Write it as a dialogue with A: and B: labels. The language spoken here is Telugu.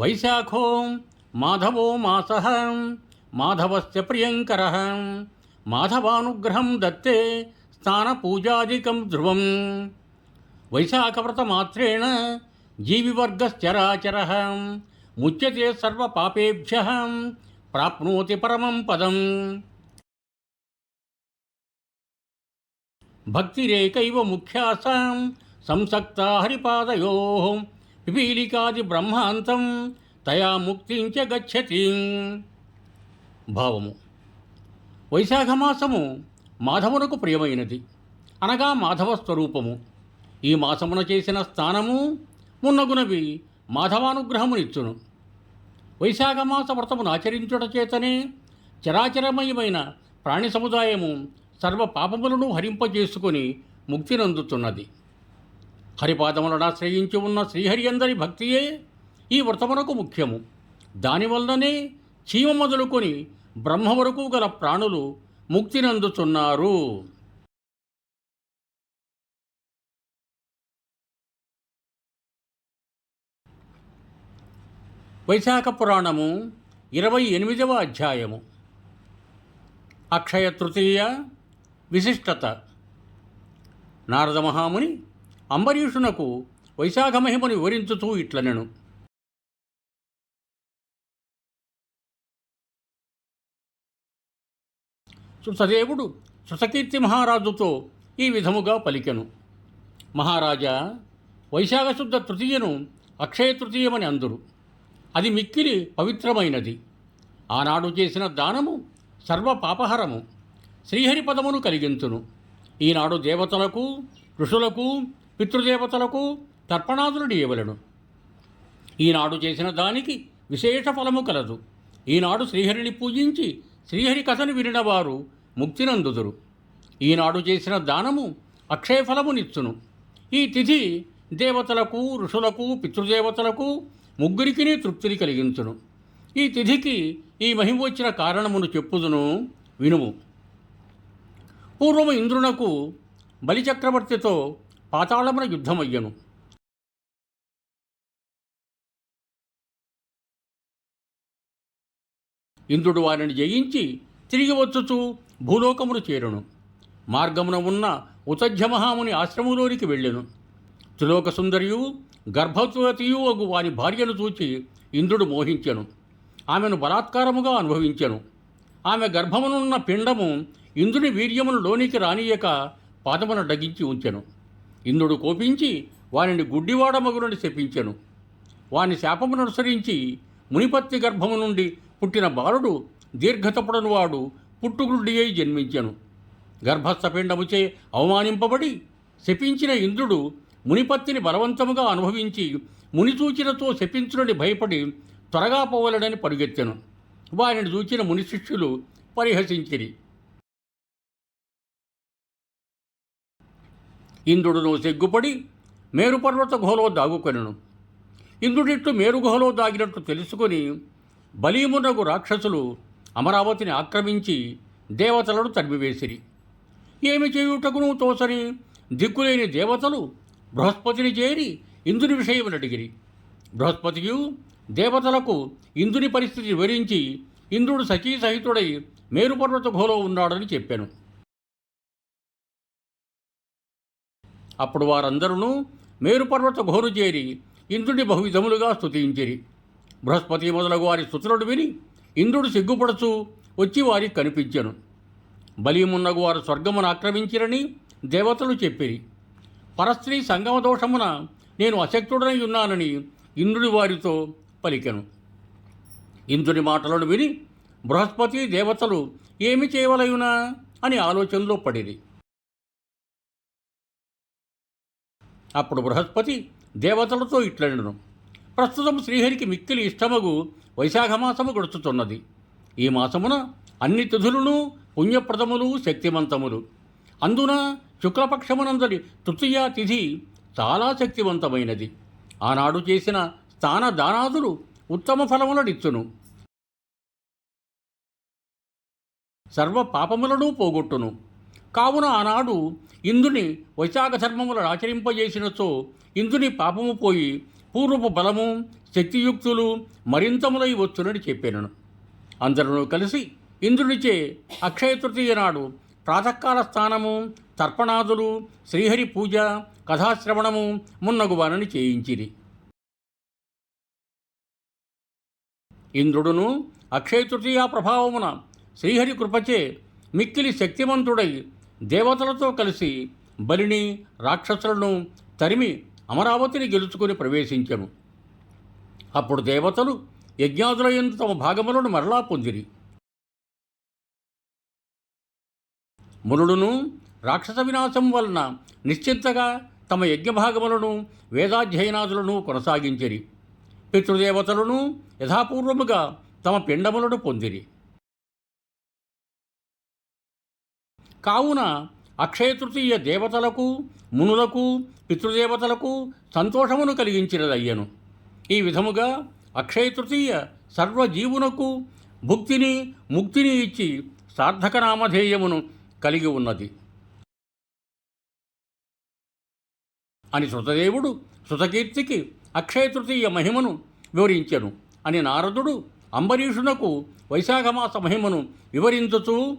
A: वैशाखो, माधवो मासः, माधवस्य प्रियंकर माधवानुग्रह दत्ते स्नानपूजादिकं ध्रुव वैशाखव्रतमात्रेण जीविवर्गश्चराचरः मुच्यते सर्वेभ्य प्राप्नोति परमं पदम्। भक्तिरेकैव मुख्यासां संसक्ता हरिपादयोः పిపీలికాది బ్రహ్మాంతం తయా ముక్తించ గచ్చతి. భావము. వైశాఖ మాసము మాధవునకు ప్రియమైనది. అనగా మాధవ స్వరూపము. ఈ మాసమున చేసిన స్నానము మున్నగునవి మాధవానుగ్రహమునిచ్చును. వైశాఖ మాస వ్రతమును ఆచరించుట చేతనే చరాచరమయమైన ప్రాణి సముదాయము సర్వ పాపములను హరింపజేసుకొని ముక్తినందుతున్నది హరిపాదములను ఆశ్రయించి ఉన్న శ్రీహరి అందరి భక్తియే ఈ వ్రతమునకు ముఖ్యము. దానివల్లనే చీమ మొదలుకొని బ్రహ్మ వరకు గల ప్రాణులు ముక్తినందుతున్నారు వైశాఖ పురాణము ఇరవై ఎనిమిదవ అధ్యాయము. అక్షయ తృతీయ విశిష్టత. నారద మహాముని అంబరీషునకు వైశాఖ మహిమను వివరించుతూ ఇట్లనెను. సుసదేవుడు సుసకీర్తి మహారాజుతో ఈ విధముగా పలికెను. మహారాజా వైశాఖ శుద్ధ తృతీయను అక్షయ తృతీయమని అందురు. అది మిక్కిలి పవిత్రమైనది. ఆనాడు చేసిన దానము సర్వ పాపహరము. శ్రీహరి పదమును కలిగించును. ఈనాడు దేవతలకు ఋషులకు పితృదేవతలకు తర్పణాదులుడు ఇవ్వలను ఈనాడు చేసిన దానికి విశేష ఫలము కలదు. ఈనాడు శ్రీహరిని పూజించి శ్రీహరి కథను వినినవారు ముక్తినందుదురు. ఈనాడు చేసిన దానము అక్షయఫలమునిచ్చును. ఈ తిథి దేవతలకు ఋషులకు పితృదేవతలకు ముగ్గురికి తృప్తిని కలిగించును. ఈ తిథికి ఈ మహిమ వచ్చిన కారణమును చెప్పుదును వినుము. పూర్వము ఇంద్రునకు బలిచక్రవర్తితో పాతాళమున యుద్ధమయ్యను. ఇంద్రుడు వారిని జయించి తిరిగి వచ్చుచు భూలోకమును చేరును. మార్గమున ఉన్న ఉతధ్య మహాముని ఆశ్రమంలోనికి వెళ్ళెను. త్రిలోక సుందరియు గర్భవతియు అగు వారి భార్యను చూచి ఇంద్రుడు మోహించెను. ఆమెను బలాత్కారముగా అనుభవించెను. ఆమె గర్భమునున్న పిండము ఇంద్రుని వీర్యమును లోనికి రానియక పాదమున డగించి ఉంచెను. ఇంద్రుడు కోపించి వానిని గుడ్డివాడమగునని శపించెను. వాని శాపమును అనుసరించి మునిపత్తి గర్భము నుండి పుట్టిన బాలుడు దీర్ఘతపుడను వాడు పుట్టుగుడ్డి అయి జన్మించెను. గర్భస్థపిండముచే అవమానింపబడి శపించిన ఇంద్రుడు మునిపత్తిని బలవంతముగా అనుభవించి మునిసూచనతో శపించునని భయపడి త్వరగా పోవలడని పరుగెత్తెను. వారిని చూచిన ముని శిష్యులు పరిహసించిరి. ఇంద్రుడును సిగ్గుపడి మేరుపర్వత గుహలో దాగుకొనెను. ఇంద్రుడిట్టు మేరుగుహలో దాగినట్టు తెలుసుకొని బలీమునగు రాక్షసులు అమరావతిని ఆక్రమించి దేవతలను తరిమివేసిరి. ఏమి చేయుటకును తోసని దిక్కులేని దేవతలు బృహస్పతిని చేరి ఇంద్రుని విషయములు అడిగిరి. బృహస్పతియు దేవతలకు ఇంద్రుని పరిస్థితి వివరించి ఇంద్రుడు సచీ సహితుడై మేరుపర్వత గుహలో ఉన్నాడని చెప్పాను. అప్పుడు వారందరూ మేరుపర్వత ఘోరు చేరి ఇంద్రుడి బహువిధములుగా స్తుతించిరి. బృహస్పతి మొదలగు వారి స్థుతులను విని ఇంద్రుడు సిగ్గుపడుచు వచ్చి వారికి కనిపించెను. బలిమున్నగు వారు స్వర్గమును ఆక్రమించిరని దేవతలు చెప్పిరి. పరస్త్రీ సంగమ దోషమున నేను అశక్తుడనై ఉన్నానని ఇంద్రుడి వారితో పలికెను. ఇంద్రుని మాటలను విని బృహస్పతి దేవతలు ఏమి చేయవలయునా అని ఆలోచనలో పడిరి. అప్పుడు బృహస్పతి దేవతలతో ఇట్లనెను. ప్రస్తుతం శ్రీహరికి మిక్కిలి ఇష్టమగు వైశాఖ మాసము గడుచుతున్నది. ఈ మాసమున అన్ని తిథులను పుణ్యప్రదములు శక్తివంతములు అందున శుక్లపక్షమునందరి తృతీయ తిథి చాలా శక్తివంతమైనది. ఆనాడు చేసిన స్థాన దానాదులు ఉత్తమ ఫలములనిచ్చును. సర్వ పాపములను పోగొట్టును. కావున ఆనాడు ఇందుని వైశాఖ ధర్మములను ఆచరింపజేసినచో ఇందుని పాపము పోయి పూర్వపు బలము శక్తియుక్తులు మరింతములై వచ్చునని చెప్పాను అందరూ కలిసి ఇంద్రునిచే అక్షయ తృతీయ నాడు ప్రాతకాల స్థానము తర్పణాదులు శ్రీహరి పూజ కథాశ్రవణము మున్నగువానని చేయించిరి. ఇంద్రుడును అక్షయ తృతీయ ప్రభావమున శ్రీహరి కృపచే మిక్కిలి శక్తివంతుడై దేవతలతో కలిసి బలిని రాక్షసులను తరిమి అమరావతిని గెలుచుకుని ప్రవేశించెను. అప్పుడు దేవతలు యజ్ఞాదులయందు తమ భాగములను మరలా పొందిరి. మునుడును రాక్షస వినాశం వలన నిశ్చింతగా తమ యజ్ఞభాగములను వేదాధ్యయనాదులను కొనసాగించిరి. పితృదేవతలను యథాపూర్వముగా తమ పిండములను పొందిరి. కావున అక్షయ తృతీయ దేవతలకు మునులకు పితృదేవతలకు సంతోషమును కలిగించినదయ్యను. ఈ విధముగా అక్షయ తృతీయ సర్వజీవునకు భుక్తిని ముక్తిని ఇచ్చి సార్థక నామధేయమును కలిగి ఉన్నది. అని శృతదేవుడు శృతకీర్తికి అక్షయ తృతీయ మహిమను వివరించెను. అని నారదుడు అంబరీషునకు వైశాఖమాస మహిమను వివరించుతూ